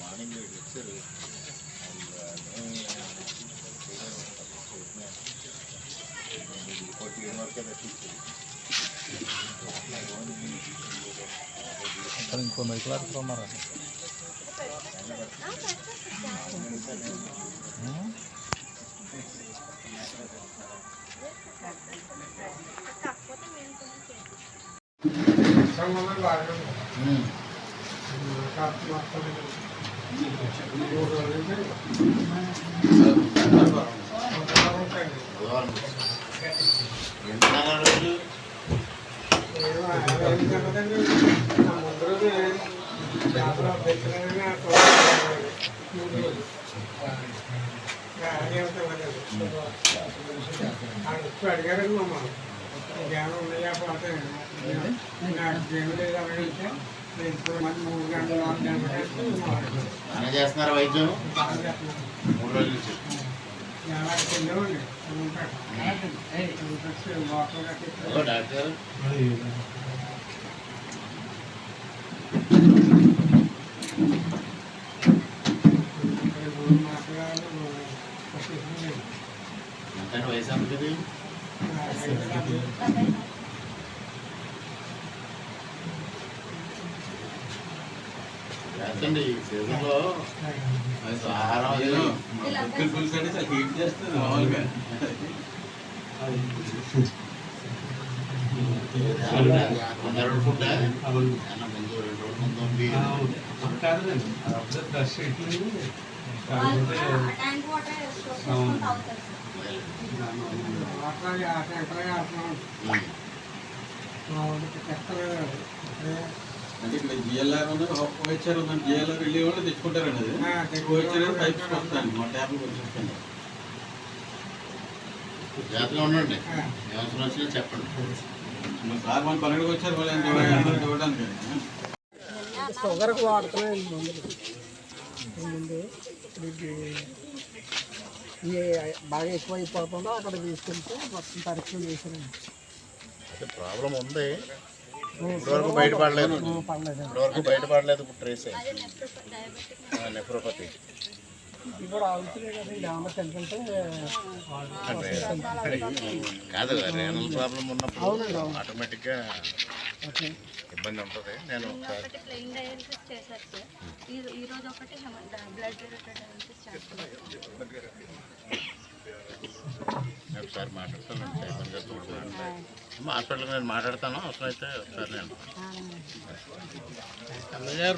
Morning morning lecture ఇంకో మైకులార్ ఉన్నారా సంబంధం ఇప్పుడు అడిగారండి మమ్మల్ని జ్ఞానం ఉన్నాయా పోతే? నాకు జ్ఞానం లేదు అడిగితే చేస్తున్నారు వైద్యం. మూడు రోజుల నుంచి. డాక్టర్. ఎంత వయసు ఉంటుంది చేస్తండి ఈ సీజన్లో ఆహారం అది అందరూ ఫుడ్ అన్న ముందు రెండు రోజుల ముందు ఉంది అంటే ఇక్కడ జిఎల్ఆర్ ఉంది? ఓహెచ్ఆర్ ఉందండి జిఎల్ఆర్ వెళ్ళి వాళ్ళు తెచ్చుకుంటారండి అది. ఓహెచ్ఆర్ పైప్స్ మా ట్యాబ్లు వచ్చేస్తాయండి జాగ్రత్తగా ఉండండి. అవసరం వచ్చినా చెప్పండి. సార్ మన పన్నెండుకి వచ్చారు. వాళ్ళు షుగర్కి ముందు ఈ బాగా ఎక్కువ అయిపోతుందో అక్కడ తీసుకెళ్తే మొత్తం పరీక్షలు చేశారండి. ప్రాబ్లం ఉంది. ఇప్పటివరకు బయటపడలేదు. ఇప్పటివరకు బయటపడలేదు ఇప్పుడు ట్రేస్ నెఫ్రోపతి ఇప్పుడు అవుతున్నాయి కదా ఏమన్నా తెలుసుంటే కాదు రేనల్ ప్రాబ్లం ఉన్నప్పుడు. ఆటోమేటిక్గా ఇబ్బంది ఉంటుంది. నేను ఒకసారి ఒకటి ప్లెయిన్ డయాలిసిస్ చేశారు సార్. ఈ ఈ రోజు ఒకటి బ్లడ్ రిలేటెడ్ డయాలిసిస్ చేస్తున్నారు నేను ఒకసారి మాట్లాడతాను. గారితో హాస్పిటల్కి నేను మాట్లాడతాను. అవసరం అయితే ఒకసారి నేను.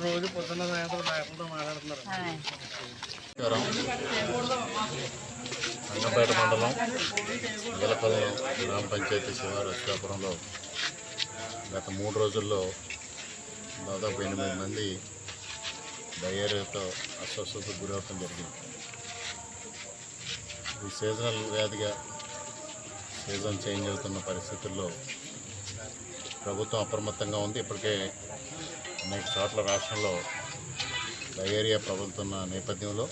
రోజు పొద్దున్న సాయంత్రం డాక్టర్తో మాట్లాడుతున్నారు. రంగంపేట మండలం గెలపల్లి గ్రామ పంచాయతీ శివారు అశ్వాపురంలో గత మూడు రోజుల్లో దాదాపు ఎనిమిది మంది డయేరియాతో అస్వస్థతకు గురవటం జరిగింది. ఈ సీజనల్ వ్యాధిగా సీజన్ చేంజ్ అవుతున్న పరిస్థితుల్లో ప్రభుత్వం అప్రమత్తంగా ఉంది. ఇప్పటికే అనేక చోట్ల రాష్ట్రంలో డయేరియా ప్రబలుతున్న నేపథ్యంలో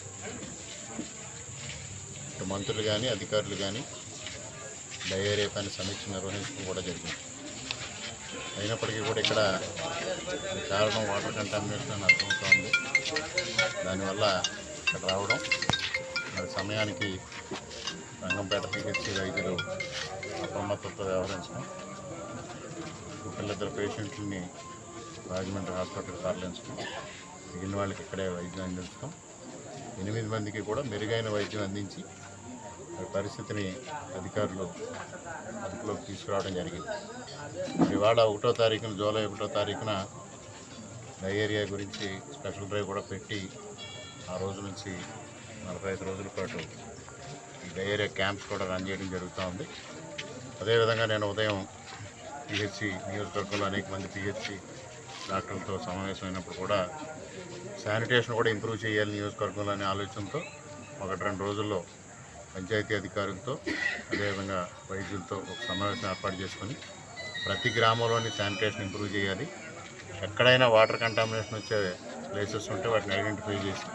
మంత్రులు కానీ అధికారులు కానీ డయేరియా పైన సమీక్ష నిర్వహించడం కూడా జరిగింది. అయినప్పటికీ కూడా ఇక్కడ కారణం వాటర్ కంటామినేషన్ అని అర్థమవుతోంది దానివల్ల ఇక్కడ రావడం మరి సమయానికి రంగంపేట పిహెచ్సి వైద్యులు అప్రమత్తతో వ్యవహరించడం పిల్లలిద్దరు పేషెంట్లని రాజమండ్రి హాస్పిటల్కి తరలించడం మిగిలిన వాళ్ళకి ఇక్కడే వైద్యం అందించడం ఎనిమిది మందికి కూడా మెరుగైన వైద్యం అందించి పరిస్థితిని అధికారులు అదుపులోకి తీసుకురావడం జరిగింది. ఇవాళ ఒకటో తారీఖున జూలై ఒకటో తారీఖున డయేరియా గురించి స్పెషల్ డ్రైవ్ కూడా పెట్టి ఆ రోజు నుంచి నలభై ఐదు రోజుల పాటు ఈ డయేరియా క్యాంప్స్ కూడా రన్ చేయడం జరుగుతూ ఉంది. అదేవిధంగా నేను ఉదయం పిహెచ్సి నియోజకవర్గంలో అనేక మంది పిహెచ్సి డాక్టర్లతో సమావేశమైనప్పుడు కూడా శానిటేషన్ కూడా ఇంప్రూవ్ చేయాలి నియోజకవర్గంలో అనే ఆలోచనతో ఒకటి రెండు రోజుల్లో పంచాయతీ అధికారులతో అదేవిధంగా వైద్యులతో ఒక సమావేశం ఏర్పాటు చేసుకొని ప్రతి గ్రామంలోని శానిటేషన్ ఇంప్రూవ్ చేయాలి. ఎక్కడైనా వాటర్ కంటామినేషన్ వచ్చే ప్లేసెస్ ఉంటే వాటిని ఐడెంటిఫై చేసి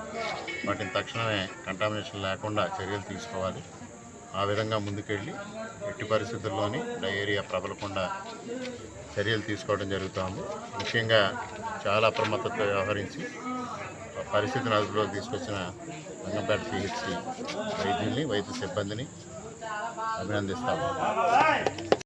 వాటిని తక్షణమే కంటామినేషన్ లేకుండా చర్యలు తీసుకోవాలి. ఆ విధంగా ముందుకెళ్ళి ఎట్టి పరిస్థితుల్లోని డయేరియా ప్రబలకుండా చర్యలు తీసుకోవడం జరుగుతుంది. ముఖ్యంగా చాలా అప్రమత్తతో వ్యవహరించి పరిస్థితిని అదుపులోకి తీసుకొచ్చిన రంగంపేట పిహెచ్సి వైద్యుల్ని వైద్య సిబ్బందిని అభినందిస్తాము.